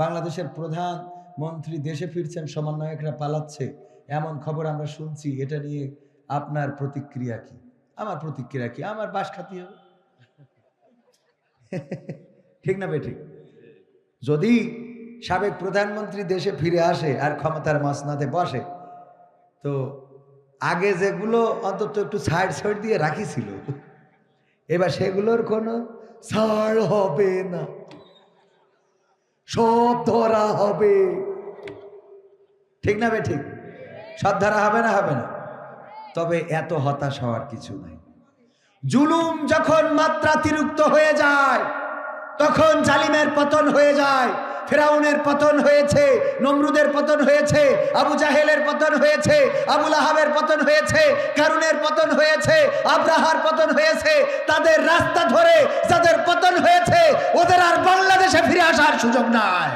বাংলাদেশের প্রধান মন্ত্রী দেশে ফিরছেন, সমন্বয়করা পালাচ্ছে। এমন খবর আমরা শুনছি, এটা নিয়ে আপনার প্রতিক্রিয়া কি? আমার প্রতিক্রিয়া কি? আমার বাস খাতি হবে। ঠিক না বেঠিক যদি সাবেক প্রধানমন্ত্রী দেশে ফিরে আসে আর ক্ষমতার মসনাদে বসে, তো আগে যেগুলো অন্তত একটু সাইড সাইড দিয়ে রাখিছিল এবার সেগুলোর কোনো ছাড় হবে না। সব ধরা হবে। ঠিক না বে ঠিক? সব ধরা হবে না হবে না? তবে এত হতাশ হওয়ার কিছু নাই। জুলুম যখন মাত্রাতিরিক্ত হয়ে যায়, তখন জালিমের পতন হয়ে যায়। ফেরাউনের পতন হয়েছে, নমরুদের পতন হয়েছে, আবু জাহেলের পতন হয়েছে আবুল আহাবের পতন হয়েছে, কারুনের পতন হয়েছে, আব্রাহার পতন হয়েছে, তাদের রাস্তা ধরে যাদের পতন হয়েছে, ওদের আর বাংলাদেশে ফিরে আসার সুযোগ নাই।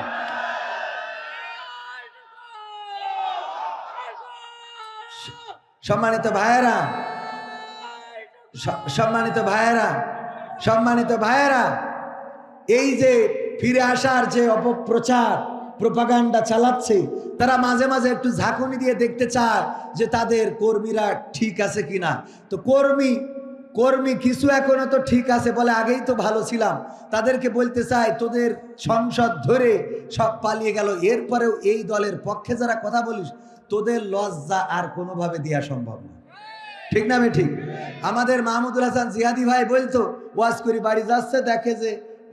সম্মানিত ভাইয়েরা সম্মানিত ভাইয়েরা সম্মানিত ভাইয়েরা, এই যে ফিরে আসার যে অপপ্রচার প্রপাগান্ডা চালাচ্ছে, তারা মাঝে মাঝে একটু ঝাঁকুনি দিয়ে দেখতে চায় যে তাদের কর্মীরা ঠিক আছে কিনা। তো কর্মী কর্মী কিছু এখনও তো ঠিক আছে বলে আগেই তো ভালো ছিলাম। তাদেরকে বলতে চাই, তোদের সংসদ ধরে সব পালিয়ে গেল, এরপরেও এই দলের পক্ষে যারা কথা বলিস, তোদের লজ্জা আর কোনোভাবে দেওয়া সম্ভব না। ঠিক না ঠিক? আমাদের মাহমুদুল হাসান জিহাদি ভাই বলতো, ওয়াজ করি বাড়ি যাচ্ছে, দেখে যে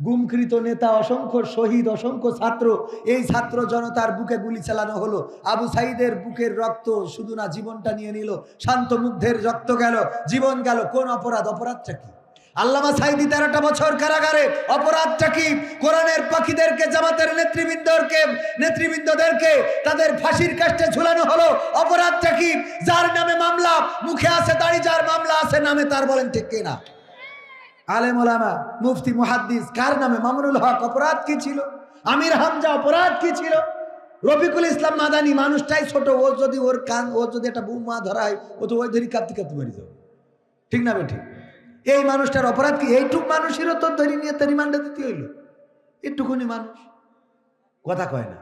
গুমকৃত নেতা, অসংখ্য শহীদ, অসংখ্য ছাত্র, এই ছাত্র জনতার বুকে গুলি চালানো হলো। আবু সাইদের বুকের রক্ত শুধু না জীবনটা নিয়ে নিল, শান্ত মুগ্ধের রক্ত গেল, জীবন গেল। কোন অপরাধ? অপরাধটা কি? আল্লামা সাইদি তেরোটা বছর কারাগারে, অপরাধটা কি? কোরআনের পাখিদেরকে, জামাতের নেতৃবৃন্দকে, নেতৃবৃন্দদেরকে তাদের ফাঁসির কাষ্টে ঝুলানো হলো। অপরাধটা কি? যার নামে মামলা, মুখে আছে দাড়ি যার মামলা আছে নামে তার বলেন ঠিক কিনা? আলেম ওলামা, মুফতি, মুহাদ্দিস, কার নামে? মামুনুল হক, অপরাধ কি ছিল? আমির হামজা, অপরাধ কি ছিল? রফিকুল ইসলাম মাদানি, মানুষটাই ছোট ও যদি ওর কান ও যদি একটা বৌমা ধরা হয়, ও তো ওই ধরি কাঁদতে কাঁদতে মারি যাবে। ঠিক না বেঠিক এই মানুষটার অপরাধ কি? এইটুক মানুষেরও তো ধরি নিয়ে তো রিমান্ডে দিতে হইল। একটুকুনি মানুষ। কথা কয় না।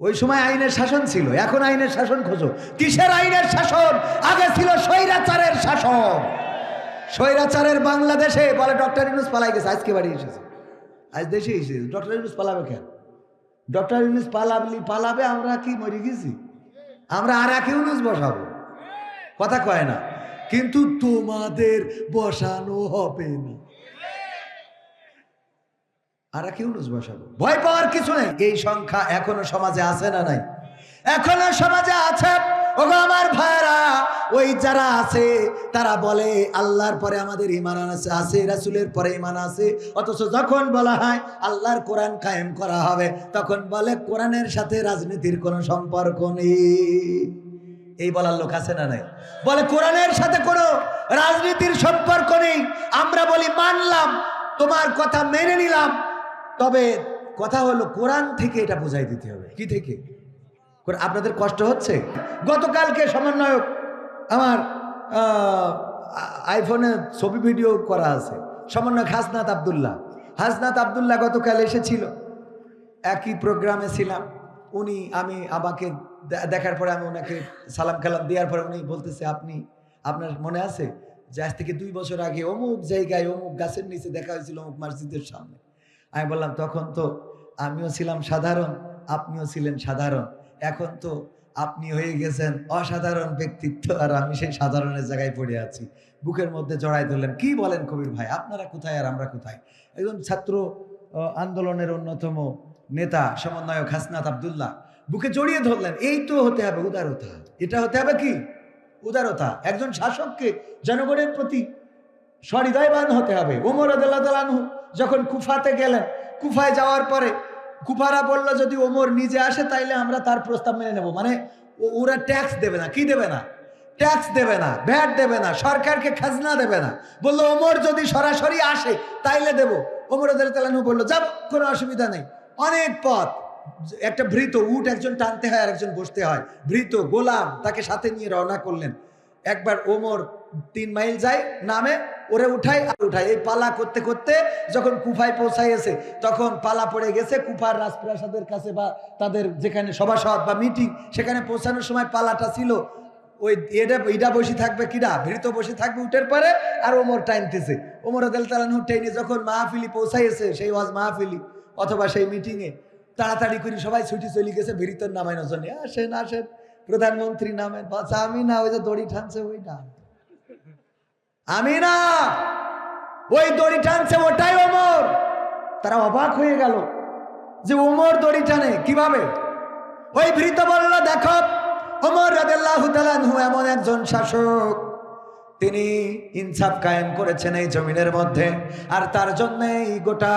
ওই সময় আইনের শাসন ছিল, এখন আইনের শাসন খোঁজো। কিসের আইনের শাসন? আগে ছিল স্বৈরাচারের শাসন। স্বৈরাচারের বাংলাদেশে, বলে ডক্টর ইউনুস পালাই গেছে, আজকে বাড়ি এসেছে। আজ দেশে এসেছে। ডক্টর ইউনুস পালাবে কেন? ডক্টর ইউনুস পালাবলি, পালাবে, আমরা কি মরে গেছি? আমরা আর এক ইউনুস বসাবো। কথা কয় না। কিন্তু তোমাদের বসানো হবে না। আর এক ইউনুস বসাবো। ভয় পাওয়ার কিছু নেই। এই সংখ্যা এখনও সমাজে আছে না নাই? এখনও সমাজে আছে। ওগো আমার ভাইরা ওই যারা আছে, তারা বলে, আল্লাহর পরে আমাদের ইমান আছে আছে রাসুলের পরে ইমান আছে অথচ যখন বলা হয়, আল্লাহর কোরআন কায়েম করা হবে, তখন বলে, কোরআনের সাথে রাজনীতির কোনো সম্পর্ক নেই। এই বলার লোক আছে না নাই? বলে, কোরআনের সাথে কোনো রাজনীতির সম্পর্ক নেই। আমরা বলি, মানলাম, তোমার কথা মেনে নিলাম। তবে কথা হলো, কোরআন থেকে এটা বুঝাই দিতে হবে। কি থেকে? কোর- আপনাদের কষ্ট হচ্ছে? গতকালকে সমন্বয়ক আমার আইফোনে ছবি ভিডিও করা আছে। সমন্বয়ক হাসনাত আবদুল্লাহ। হাসনাত আবদুল্লাহ গতকাল এসেছিল। একই প্রোগ্রামে ছিলাম। উনি, আমি, আমাকে দেখার পরে আমি ওনাকে সালাম কালাম দেওয়ার পরে উনি বলতেছে, আপনি, আপনার মনে আছে যে আজ থেকে দুই বছর আগে অমুক জায়গায় অমুক গাছের নিচে দেখা হয়েছিল অমুক মসজিদের সামনে? আমি বললাম, তখন তো আমিও ছিলাম সাধারণ, আপনিও ছিলেন সাধারণ। এখন তো আপনি হয়ে গেছেন অসাধারণ ব্যক্তিত্ব আর আমি সেই সাধারণের জায়গায় পড়ে আছি। বুকের মধ্যে জড়াই ধরলেন। কি বলেন কবির ভাই? আপনারা কোথায় আর আমরা কোথায়? একজন ছাত্র আন্দোলনের অন্যতম নেতা, সমন্বয়ক হাসনাত আবদুল্লাহ, বুকে জড়িয়ে ধরলেন। এই তো হতে হবে উদারতা। এটা হতে হবে কি? উদারতা। একজন শাসককে জনগণের প্রতি সহৃদয়বান হতে হবে। ওমর আদালু যখন কুফাতে গেলেন, কুফায় যাওয়ার পরে কুফারা বলল, যদি ওমর নিজে আসে, তাইলে আমরা তার প্রস্তাব মেনে নেব। মানে ওরা ট্যাক্স দেবে না। কি দেবে না? ট্যাক্স দেবে না, ভ্যাট দেবে না, সরকারকে খাজনা দেবে না। বলল, ওমর যদি সরাসরি আসে, তাইলে দেব। ওমর আদালু বলল, যাব, কোনো অসুবিধা নেই। অনেক পথ। একটা ভৃত উট একজন টানতে হয় আর একজন বসতে হয়। ভৃত, গোলাম, তাকে সাথে নিয়ে রওনা করলেন। একবার ওমর তিন মাইল যায়, নামে ওরে উঠাই, আর উঠাই। এই পালা করতে করতে যখন কুফায় পৌঁছাইয়েছে তখন পালা পড়ে গেছে কুফার রাজপ্রাসাদের কাছে বা তাদের যেখানে সভাসদ বা মিটিং সেখানে পৌঁছানোর সময় পালাটা ছিল। ওই এটা ইটা বসে থাকবে কিরা? ভৃত বসে থাকবে উঠের পরে, আর ওমর টাইনতেছে ওমর আদাল তালানহু টেনে যখন মাহফিলি পৌঁছাইয়েছে সেই ওয়াজ মাহফিলি অথবা সেই মিটিংয়ে তাড়াতাড়ি করে সবাই ছুটি চলে গেছে ভৃতর নামানোর জন্য। আসেন আসেন প্রধানমন্ত্রী নামেন বাচ্চা আমি না, ওই যে দড়ি ঠানছে ওই না আমি না ওই দড়ি টানছে ওটাই ওমর। তারা অবাক হয়ে গেল যে ওমর দড়ি টানে, কীভাবে? ওই ভৃত বলল, দেখো, ওমর রাদেল্লাহ এমন একজন শাসক তিনি ইনসাফ কায়েম করেছেন এই জমিনের মধ্যে। আর তার জন্যই গোটা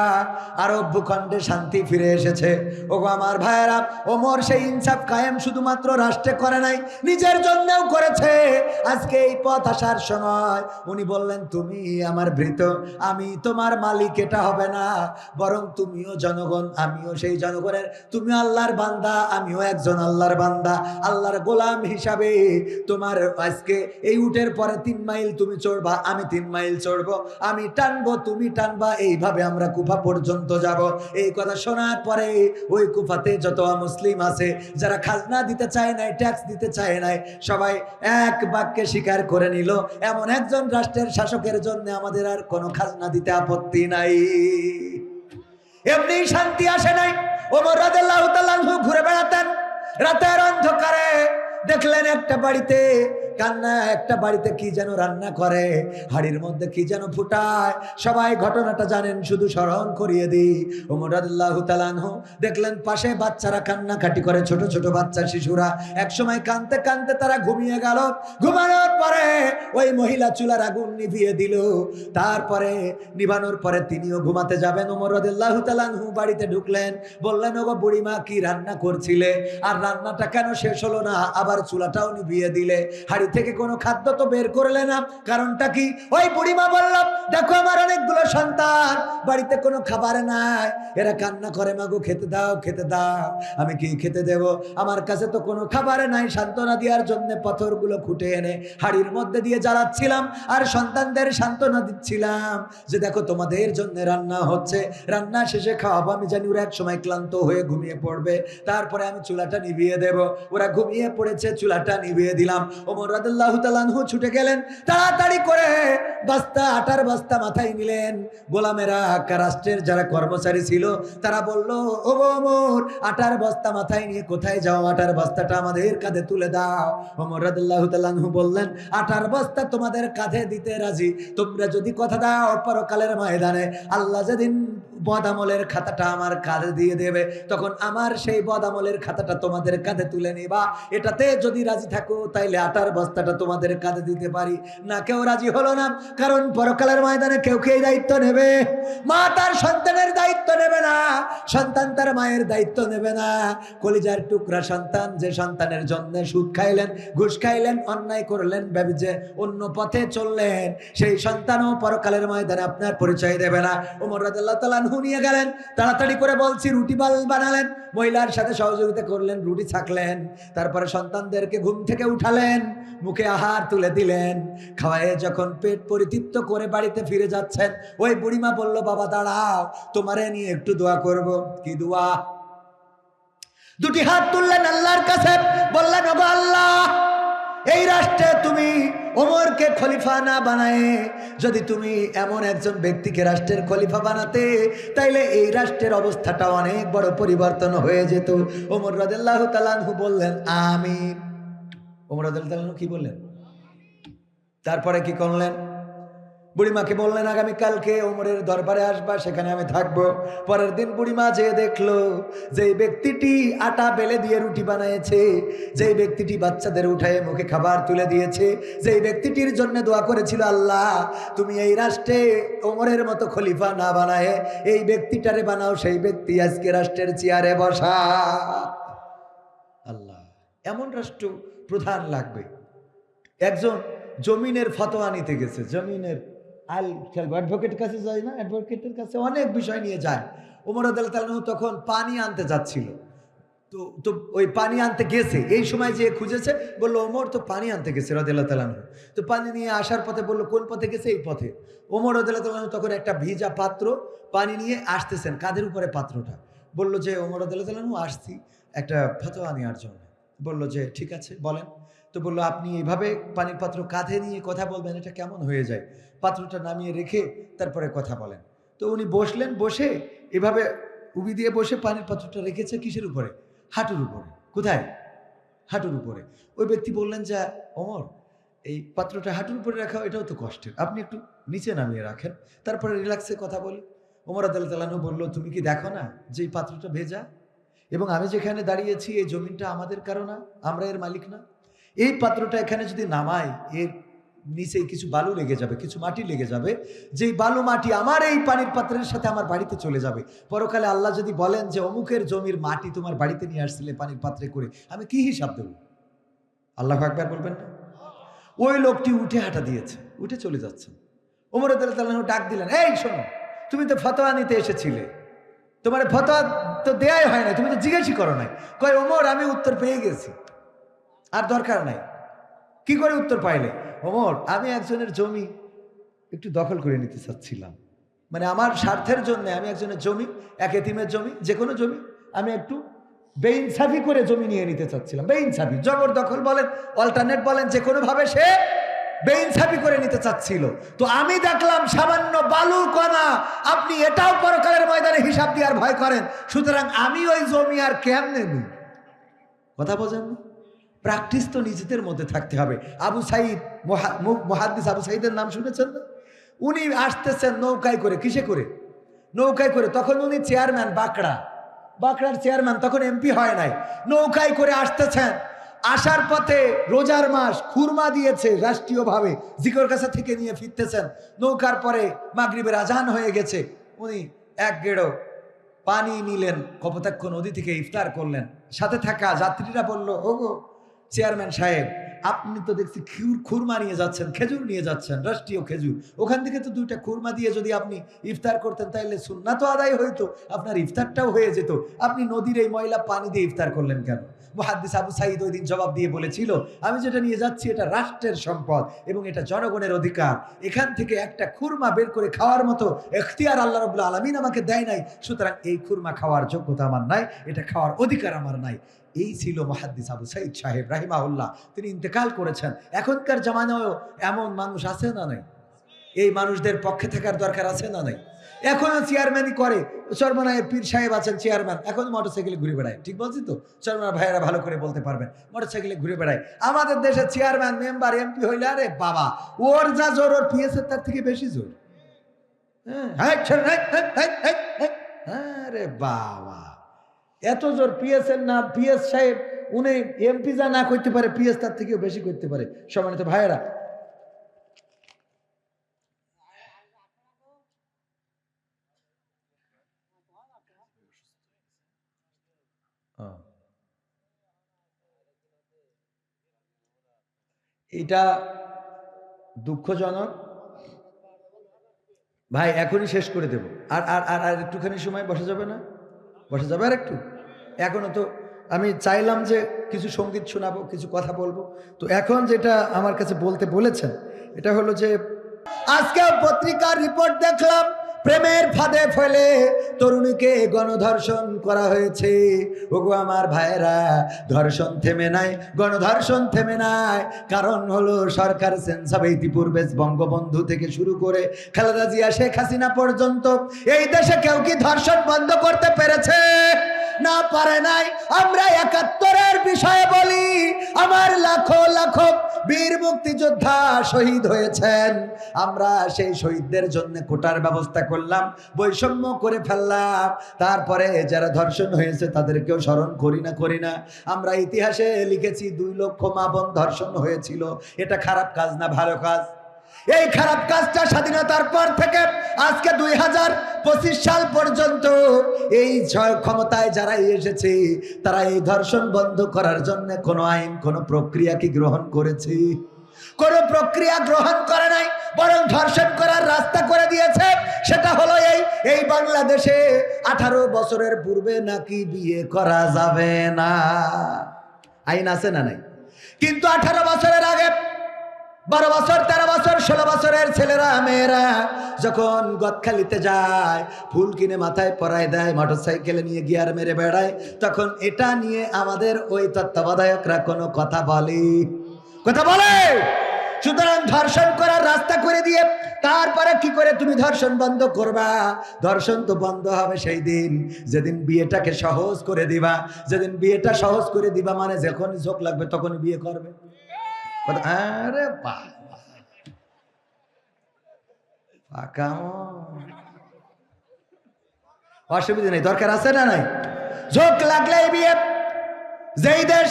আরব ভূখণ্ডে শান্তি ফিরে এসেছে। ওগো আমার ভাইয়েরা, ওমর সেই ইনসাফ কায়েম শুধুমাত্র রাষ্ট্রে করে নাই, নিজের জন্যও করেছে। আজকে এই পথ আসার সময় উনি বললেন, তুমি আমার ভৃত, আমি তোমার মালিক, এটা হবে না। বরং তুমিও জনগণ, আমিও সেই জনগণের। তুমি আল্লাহর বান্দা, আমিও একজন আল্লাহর বান্দা। আল্লাহর গোলাম হিসাবে তোমার আজকে এই উটের পরে তিন মাইল তুমি চড়বা, আমি তিন মাইল চড়বো, আমি টানবো, তুমি টানবা, এইভাবে আমরা কুফা পর্যন্ত যাব। এই কথা শোনার পরে ওই কুফাতে যত মুসলিম আছে, যারা খাজনা দিতে চায় নাই ট্যাক্স দিতে চায় নাই, সবাই এক বাক্যে স্বীকার করে নিল, এমন একজন রাষ্ট্রের শাসকের জন্য আমাদের আর কোনো খাজনা দিতে আপত্তি নাই। এমনি শান্তি আসে নাই। ওমর আনহু ঘুরে বেড়াতেন, রাতের অন্ধকারে দেখলেন একটা বাড়িতে কান্না, একটা বাড়িতে কি যেন রান্না করে, হাড়ির মধ্যে কি যেন ফুটায়, সবাই ঘটনাটা জানেন, শুধু স্মরণ করিয়ে দিই। ওমর রাদিয়াল্লাহু তাআলা আনহু দেখলেন, পাশে বাচ্চারা কান্নাকাটি করে, ছোট ছোট বাচ্চা, শিশুরা। একসময় কানতে কানতে তারা ঘুমিয়ে গেল। ঘুমানোর পরে ওই মহিলা চুলার আগুন নিভিয়ে দিল। তারপরে, নিভানোর পরে তিনিও ঘুমাতে যাবেন। ওমর রাদিয়াল্লাহু তাআলা আনহু বাড়িতে ঢুকলেন, বললেন, ওগো বুড়িমা, কি রান্না করছিলে? আর রান্নাটা কেন শেষ হলো না? আবার চুলাটাও নিভিয়ে দিলে। হাড়ি থেকে কোনো খাদ্য তো বের করলে না। কারণটা কি? ওই বুড়িমা বললাম, দেখো আমার অনেকগুলো সন্তান, বাড়িতে কোনো খাবার নাই। এরা কান্না করে, মাগো, খেতে দাও খেতে দাও। আমি কি খেতে দেব? আমার কাছে তো কোনো খাবার নাই। সান্ত্বনা দেওয়ার জন্য পাথরগুলো খুঁটে এনে হাড়ির মধ্যে দিয়ে জ্বালাচ্ছিলাম আর সন্তানদের সান্ত্বনা দিচ্ছিলাম যে, দেখো, তোমাদের জন্য রান্না হচ্ছে। রান্না শেষে খাওয়াবো। আমি জানি ওরা এক সময় ক্লান্ত হয়ে ঘুমিয়ে পড়বে। তারপরে আমি চুলাটা নিভিয়ে দেব। ওরা ঘুমিয়ে পড়েছে, চুলাটা নিভিয়ে দিলাম। ওমর রাদিল্লাহ ছুটে গেলেন, তাড়াতাড়ি করে বস্তা, আটার বস্তা মাথায় নিলেন। গোলামেরা রাষ্ট্রের যারা কর্মচারী ছিল, তারা বলল, ও ওমর আটার বস্তা মাথায় নিয়ে কোথায় যাও? আটার বস্তাটা আমাদের কাঁধে তুলে দাও। ওমর রাদিল্লাহ তালানহু বললেন, আটার বস্তা তোমাদের কাঁধে দিতে রাজি। তোমরা যদি কথা দাও পরকালের ময়দানে, আল্লাহ যেদিন বদামলের খাতাটা আমার কাঁধে দিয়ে দেবে। তখন আমার সেই বদামলের খাতাটা তোমাদের কাঁধে তুলে নিবা। এটাতে যদি রাজি থাকো, তাইলে আটার বস্তাটা তোমাদের কাঁধে দিতে পারি। না, কেউ রাজি হলো না, কারণ পরকালের ময়দানে কেউ কে দায়িত্ব নেবে। মা তার সন্তানের দায়িত্ব নেবে না, সন্তান তার মায়ের দায়িত্ব নেবে না। কলিজার টুকরা সন্তান যে সন্তানের জন্য সুদ খাইলেন, ঘুষ খাইলেন, অন্যায় করলেন যে অন্য পথে চললেন, সেই সন্তানও পরকালের ময়দানে আপনার পরিচয় দেবে না। ওমর রাদিয়াল্লাহু তাআলা আনহু নিয়ে গেলেন, তাড়াতাড়ি করে বলছি, রুটি বাল বানালেন। মহিলার সাথে সহযোগিতা করলেন, রুটি ছাকলেন, তারপরে সন্তানদেরকে ঘুম থেকে উঠালেন, মুখে আহার তুলে দিলেন। খাওয়ায়ে যখন পেট পরিতৃপ্ত করে বাড়িতে ফিরে যাচ্ছেন, ওই বুড়িমা বলল, বাবা, দাঁড়াও, তোমারে নিয়ে একটু দোয়া করব। কি দোয়া? দুটি হাত তুললেন আল্লাহর কাছে। বললেন, ওগো আল্লাহ এই রাষ্ট্রে তুমি ওমরকে খলিফা না বানায়, যদি তুমি এমন একজন ব্যক্তিকে রাষ্ট্রের খলিফা বানাতে, তাইলে এই রাষ্ট্রের অবস্থাটা অনেক বড় পরিবর্তন হয়ে যেত। ওমর রাদিল্লাহ তালানহু বললেন, আমিন। ওমর তালানহু কি বললেন? তারপরে কি করলেন? বুড়িমাকে বললেন আগামীকালকে ওমরের দরবারে আসবা, সেখানে আমি থাকব। পরের দিন বুড়িমা যেয়ে দেখল যে ব্যক্তিটি আটা বেলে দিয়ে রুটি বানিয়েছে যেই ব্যক্তিটি বাচ্চাদের উঠায় মুখে খাবার তুলে দিয়েছে, যেই ব্যক্তিটির জন্য দোয়া করেছিল, আল্লাহ, তুমি এই রাষ্ট্রে ওমরের মতো খলিফা না বানায়, এই ব্যক্তিটারে বানাও, সেই ব্যক্তি আজকে রাষ্ট্রের চেয়ারে বসা। আল্লাহ, এমন রাষ্ট্র প্রধান লাগবে। একজন জমিনের ফতোয়া নিতে গেছে, জমিনের আল খেলব অ্যাডভোকেটের কাছে যায় না অ্যাডভোকেটের কাছে অনেক বিষয় নিয়ে যায়। ওমর আদাল তালু তখন পানি আনতে যাচ্ছিল। তো তো ওই পানি আনতে গেছে। এই সময় যে খুঁজেছে, বলল ওমর তো পানি আনতে গেছে রদেল্লা তালানু তো পানি নিয়ে আসার পথে বলল, কোন পথে গেছে? এই পথে। ওমর রদেল্লা তালানু তখন একটা ভিজা পাত্র পানি নিয়ে আসতেছেন, কাদের উপরে পাত্রটা? বলল যে ওমর রদেল্লা তালানু আসছি, একটা ফতোয়া নেওয়ার জন্য। বলল যে, ঠিক আছে, বলেন। তো বলল, আপনি এইভাবে পানির পাত্র কাঁধে নিয়ে কথা বলবেন, এটা কেমন হয়ে যায়? পাত্রটা নামিয়ে রেখে তারপরে কথা বলেন। তো উনি বসলেন, বসে এভাবে উবি দিয়ে বসে পানির পাত্রটা রেখেছে কিসের উপরে? হাঁটুর উপরে। কোথায়? হাঁটুর উপরে। ওই ব্যক্তি বললেন যে, অমর, এই পাত্রটা হাঁটুর উপরে রাখা, এটাও তো কষ্টের। আপনি একটু নিচে নামিয়ে রাখেন। তারপরে রিল্যাক্সে কথা বলি। ওমর আদাল তালানু বলল, তুমি কি দেখো না যে এই পাত্রটা ভেজা? এবং আমি যেখানে দাঁড়িয়েছি, এই জমিনটা আমাদের কারও না? আমরা এর মালিক না? এই পাত্রটা এখানে যদি নামাই, এর নিচে কিছু বালু লেগে যাবে, কিছু মাটি লেগে যাবে। যেই বালু মাটি আমার এই পানির পাত্রের সাথে আমার বাড়িতে চলে যাবে। পরকালে আল্লাহ যদি বলেন যে, অমুকের জমির মাটি তোমার বাড়িতে নিয়ে আসছিলে পানির পাত্রে করে, আমি কি হিসাব দেবো? আল্লাহ একবার বলবেন না। ওই লোকটি উঠে হাঁটা দিয়েছে, উঠে চলে যাচ্ছে। ওমর তাল্লাহ ডাক দিলেন, এই শোনো, তুমি তো ফতোয়া নিতে এসেছিলে। তোমার ফতোয়া তো দেয়াই হয় না তুমি তো জিজ্ঞেসই করো নাই। কয় ওমর আমি উত্তর পেয়ে গেছি, আর দরকার নাই। কি করে উত্তর পাইলে? ওমর আমি একজনের জমি একটু দখল করে নিতে চাচ্ছিলাম। মানে আমার স্বার্থের জন্য আমি একজনের জমি, এক এতিমের জমি যে কোনো জমি, আমি একটু বেইনসাফি করে জমি নিয়ে নিতে চাচ্ছিলাম। বেইনসাফি জবরদখল বলেন অল্টারনেট বলেন যে কোনোভাবে সে বেইনসাফি করে নিতে চাচ্ছিল। তো আমি দেখলাম সামান্য বালু কণা আপনি এটাও পরকালের ময়দানে হিসাব দিয়ে আর ভয় করেন। সুতরাং আমি ওই জমি আর কেমনে কথা বোঝেন না প্র্যাকটিস তো নিজেদের মধ্যে থাকতে হবে। আবু সাইদ মহাদ্দিস আবু সাইদের নাম শুনেছেন না? উনি আসতেছেন নৌকায় করে, কিসে করে? নৌকায় করে, তখন উনি চেয়ারম্যান, বাঁকড়া। বাঁকড়ার চেয়ারম্যান তখন এমপি হয় নাই। নৌকায় করে আসতেছেন। আসার পথে রোজার মাস খুরমা দিয়েছে রাষ্ট্রীয়ভাবে, জিকর কাছে থেকে নিয়ে ফিরতেছেন। নৌকার পরে মাগরিবের আজান হয়ে গেছে। উনি এক গেড়ো পানি নিলেন, কপোতাক্ষ নদী থেকে ইফতার করলেন। সাথে থাকা যাত্রীরা বলল, ওগো চেয়ারম্যান সাহেব, আপনি তো দেখছি খুর খুরমা নিয়ে যাচ্ছেন, খেজুর নিয়ে যাচ্ছেন, রাষ্ট্রীয় খেজুর। ওখান থেকে তো দুইটা খুরমা দিয়ে যদি আপনি ইফতার করতেন তাহলে সুন্না তো আদায় হইতো, আপনার ইফতারটাও হয়ে যেত। আপনি নদীর এই ময়লা পানি দিয়ে ইফতার করলেন কেন? মহাদ্দিস আবু সাইদ ওই দিন জবাব দিয়ে বলেছিল, আমি যেটা নিয়ে যাচ্ছি এটা রাষ্ট্রের সম্পদ এবং এটা জনগণের অধিকার। এখান থেকে একটা খুরমা বের করে খাওয়ার মতো এখতিয়ার আল্লাহ রবুল্লা আলমিন আমাকে দেয় নাই। সুতরাং এই খুরমা খাওয়ার যোগ্যতা আমার নাই, এটা খাওয়ার অধিকার আমার নাই। এই ছিল মহাদ্দিস আবু সাইদ সাহেব রাহিমাউল্লাহ তিনি ইন্তেকাল করেছেন। এখনকার জামানায়ও এমন মানুষ আছে না নাই? এই মানুষদের পক্ষে থাকার দরকার আছে না নাই? এখনও চেয়ারম্যানই করে। চরমনায় পীর সাহেব আছেন চেয়ারম্যান এখন মোটরসাইকেলে ঘুরে বেড়ায়। ঠিক বলছি তো? চরমনা ভাইয়েরা ভালো করে বলতে পারবেন। মোটরসাইকেলে ঘুরে বেড়ায়। আমাদের দেশে চেয়ারম্যান মেম্বার এমপি হইলে আরে বাবা ওর যা জোর ওর পিএসের তার থেকে বেশি জোর। হ্যাঁ, হ্যাঁ, হ্যাঁ, হ্যাঁ, আরে বাবা। এত জোর পিএস এর নাম পিএস সাহেব উনি এমপি যা না করতে পারে পিএস তার থেকেও বেশি করতে পারে। সম্মানিত ভাইয়েরা দুঃখজনক। ভাই, এখনই শেষ করে দেব। আর আর আর আর একটুখানি সময় বসা যাবে না? বসা যাবে আর একটু? এখনও তো আমি চাইলাম যে কিছু সংগীত শোনাবো, কিছু কথা বলব। তো এখন যেটা আমার কাছে বলতে বলেছেন, এটা হলো যে আজকে পত্রিকার রিপোর্ট দেখলাম প্রেমের ফাঁদে ফেলে তরুণীকে গণধর্ষণ করা হয়েছে। ওগো আমার ভাইরা ধর্ষণ থেমে নাই, গণধর্ষণ থেমে নাই। কারণ হলো সরকার সেন্সাবে ইতিপূর্বে বঙ্গবন্ধু থেকে শুরু করে খালেদা জিয়া, শেখ হাসিনা পর্যন্ত এই দেশে কেউ কি ধর্ষণ বন্ধ করতে পেরেছে? না পারে নাই। আমরা একাত্তরের বিষয়ে বলি, আমার লাখো লাখো বীর মুক্তিযোদ্ধা শহীদ হয়েছেন। আমরা সেই শহীদদের জন্য কোটার ব্যবস্থা করলাম, বৈষম্য করে ফেললাম। তারপরে যারা ধর্ষণ হয়েছে, তাদেরকেও স্মরণ করি না করি না। আমরা ইতিহাসে লিখেছি, দুই লক্ষ মা বোন ধর্ষণ হয়েছিল। এটা খারাপ কাজ না, ভালো কাজ। এই খারাপ কাজটা স্বাধীনতার পর থেকে আজকে দুই হাজার পঁচিশ সাল পর্যন্ত এই ক্ষমতায় যারা এসেছে, তারা এই ধর্ষণ বন্ধ করার জন্য কোনো আইন, কোনো প্রক্রিয়া কি গ্রহণ করেছে? কোনো প্রক্রিয়া গ্রহণ করে নাই, বরং ধর্ষণ করার রাস্তা করে দিয়েছে। সেটা হলো এই এই বাংলাদেশে আঠারো বছরের পূর্বে নাকি বিয়ে করা যাবে না। আইন আছে না নাই? কিন্তু আঠারো বছরের আগে বারো বছর, তেরো বছর, ষোলো বছরের ছেলেরা, মেয়েরা যখন গদখালিতে যায়, ফুল কিনে মাথায় পরায় দেয় মোটর সাইকেলে নিয়ে গিয়ার মেরে বেড়ায়, তখন এটা নিয়ে আমাদের ওই তত্ত্বাবধায়করা কোনো কথা বলে। কথা বলে! সুতরাং ধর্ষণ করার রাস্তা করে দিয়ে, তারপরে কি করে তুমি ধর্ষণ বন্ধ করবা? ধর্ষণ তো বন্ধ হবে সেই দিন। যেদিন বিয়েটাকে সহজ করে দিবা, যেদিন বিয়েটা সহজ করে দিবা মানে যখন চোখ লাগবে তখন বিয়ে করবে। আরে বাহ। অসুবিধা নেই, দরকার আছে না নাই? ঝোঁক লাগলে বিয়ে যেই দেশ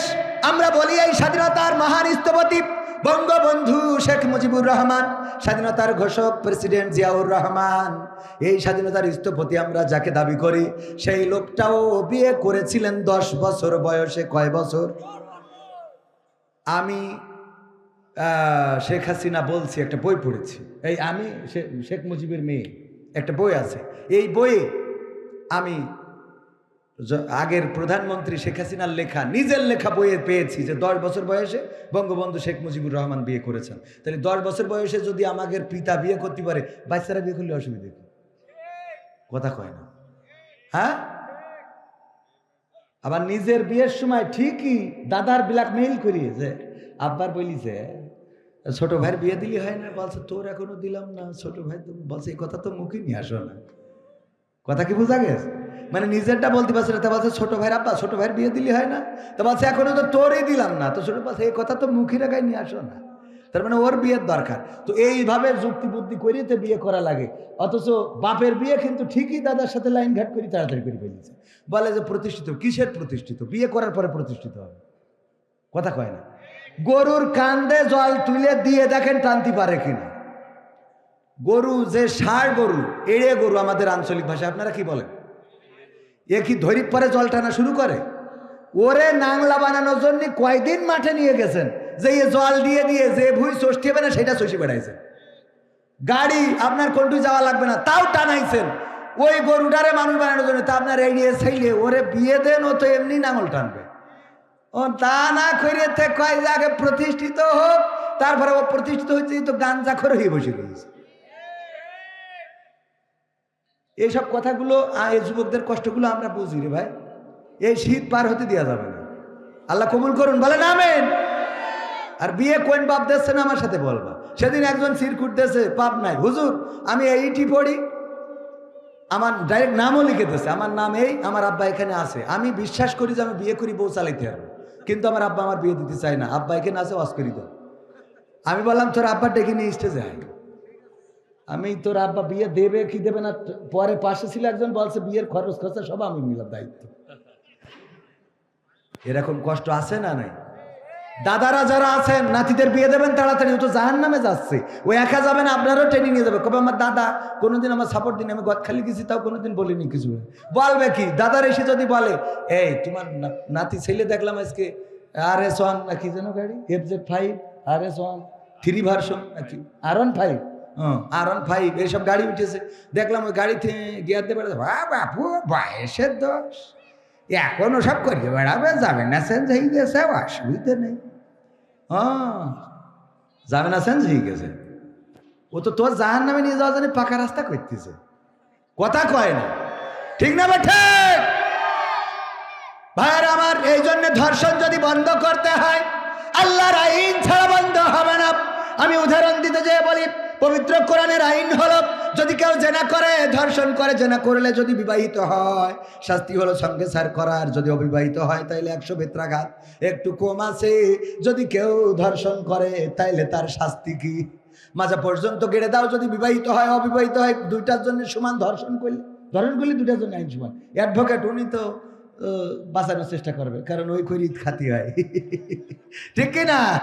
আমরা বলি এই স্বাধীনতার মহান স্থপতি, বঙ্গবন্ধু শেখ মুজিবুর রহমান, স্বাধীনতার ঘোষক প্রেসিডেন্ট জিয়াউর রহমান। এই স্বাধীনতার স্থপতি আমরা যাকে দাবি করি, সেই লোকটাও বিয়ে করেছিলেন দশ বছর বয়সে, কয় বছর? আমি শেখ হাসিনা বলছি, একটা বই পড়েছি। এই আমি শেখ মুজিবের মেয়ে, একটা বই আছে। এই বইয়ে আমি আগের প্রধানমন্ত্রী শেখ হাসিনার লেখা, নিজের লেখা বইয়ে পেয়েছি যে দশ বছর বয়সে বঙ্গবন্ধু শেখ মুজিবুর রহমান বিয়ে করেছেন। তাহলে দশ বছর বয়সে যদি আমাদের পিতা বিয়ে করতে পারে, বাচ্চারা বিয়ে করলে অসুবিধা কি? কথা কয় না। হ্যাঁ? আবার নিজের বিয়ের সময় ঠিকই দাদার বিলাক মেইল করিয়ে যে আব্বার বলিছে ছোট ভাইয়ের বিয়ে দিলি হয় না? বলছে, তোর এখনও দিলাম না। ছোট ভাই বলছে, এই কথা তো মুখে নিয়ে আসো না। কথা কি বোঝা গেছে? মানে নিজেরটা বলতে পারছে না। তা বলছে, ছোট ভাইয়ের আব্বা, ছোট ভাইয়ের বিয়ে দিলি হয় না? তা বলছে, এখনও তো তোরই দিলাম না। তো ছোট বলছে, এই কথা তো মুখে রেখায় নিয়ে আসো না। তার মানে ওর বিয়ের দরকার। তো এইভাবে যুক্তি বুদ্ধি করিয়ে তো বিয়ে করা লাগে। অথচ বাপের বিয়ে কিন্তু ঠিকই দাদার সাথে লাইন ঘাট করি তাড়াতাড়ি করে ফেলেছে। বলে যে প্রতিষ্ঠিত, কিসের প্রতিষ্ঠিত? বিয়ে করার পরে প্রতিষ্ঠিত হবে। কথা কয় না। গরুর কান্দে জল তুলে দিয়ে দেখেন টানতে পারে কিনা। গরু যে ষাঁড় গরু, এড়ে গরু আমাদের আঞ্চলিক ভাষায়, আপনারা কি বলেন? এ কি ধরি পরে জল টানা শুরু করে? ওরে নাংলা বানানোর জন্য কয়দিন মাঠে নিয়ে গেছেন? যে এ জল দিয়ে দিয়ে যে ভুই ষষ্ঠী হবে না, সেটা শশী বেড়াইছে গাড়ি আপনার কোনটু যাওয়া লাগবে না, তাও টানাইছেন। ওই গরুটারে মানুষ বানানোর জন্য তা আপনার এড়িয়ে ছেলে ওরে বিয়ে দেন, ও তো এমনি নাঙল টানবে। ও, তা না করে কয় যে আগে প্রতিষ্ঠিত হোক, তারপরে ও প্রতিষ্ঠিত হচ্ছে তো গাঞ্জা করে হয়ে বসে রয়েছে এইসব কথাগুলো এই যুবকদের কষ্টগুলো আমরা বুঝি রে ভাই। এই শীত পার হতে দেওয়া যাবে না। আল্লাহ কবুল করুন, বলেন আমেন। আর বিয়ে কোন বাপ দিচ্ছে না আমার সাথে বলবা? সেদিন একজন সিরকুট দেশে পাপ নাই। হুজুর, আমি এইটি পড়ি। আমার ডাইরেক্ট নামও লিখে দিয়েছে। আমার নাম এই, আমার আব্বা এখানে আছে। আমি বিশ্বাস করি যে আমি বিয়ে করি, বউ চালাইতে পারব কিন্তু আমার আব্বা আমার বিয়ে দিতে চায় না। আব্বা এখানে আছে ওয়াজ করি আমি বললাম, তোর আব্বা ডেকে নিয়ে স্টেজে আমি, তোর আব্বা বিয়ে দেবে কি দেবে না? পরে পাশে ছিল একজন, বলছে, বিয়ের খরচ খরচা সব আমি নিলাম দায়িত্ব। এরকম কষ্ট আছে না নাই? দাদারা যারা আছেন, নাতিদের বিয়ে দেবেন তাড়াতাড়ি, ও তো জাহান নামে যাচ্ছে। ও একা যাবে না, আপনারও ট্রেনিং নিয়ে যাবে। কবে আমার দাদা কোনোদিন আমার সাপোর্ট দিন, আমি গদখালি গেছি, তাও কোনোদিন বলিনি কিছু। বলবে কি? দাদার এসে যদি বলে, এই, তোমার নাতি ছেলে দেখলাম আজকে আর এস ওয়ান না কি যেন গাড়ি? এফ জেড ফাইভ আর এস ওয়ান থ্রি ভার্সন নাকি R one five R one five এইসব গাড়ি উঠেছে। দেখলাম ওই গাড়িতে দিয়ে বেড়াতে বা বাপু, বয়সের দোষ। এখন সব করিয়ে বেড়াবে, যাবে না চেঞ্জ হয়ে গেছে, অসুবিধা নেই। হ্যাঁ যাবে না চেঞ্জ হয়ে গেছে ও তো তোর জাহান নামে নিয়ে যাওয়ার জন্য পাকা রাস্তা করতেছে। কথা কয় না। ঠিক না বা ঠিক? ভাইয়ের আমার, এই জন্য ধর্ষণ যদি বন্ধ করতে হয়, আল্লাহর আইন ছাড়া বন্ধ হবে না। আমি উদাহরণ দিতে যেয়ে বলি পবিত্র কোরআনের আইন হলো, যদি কেউ জেনা করে, ধর্ষণ করে, জেনা করলে যদি বিবাহিত হয়, শাস্তি হলো সঙ্গে সার করার, যদি অবিবাহিত হয়, তাইলে একশো বেত্রাঘাত, একটু কম আছে, যদি কেউ ধর্ষণ করে, তাইলে তার শাস্তি কি? মাঝে পর্যন্ত গেড়ে দাও, যদি বিবাহিত হয়, অবিবাহিত হয়, দুইটার জন্য সমান ধর্ষণ করলে ধর্ষণ করলে দুইটার জন্য আইন সমান। অ্যাডভোকেট উনি তো বাঁচানোর চেষ্টা করবে, কারণ ওই খরিদ খাতি হয়। ঠিক কিনা?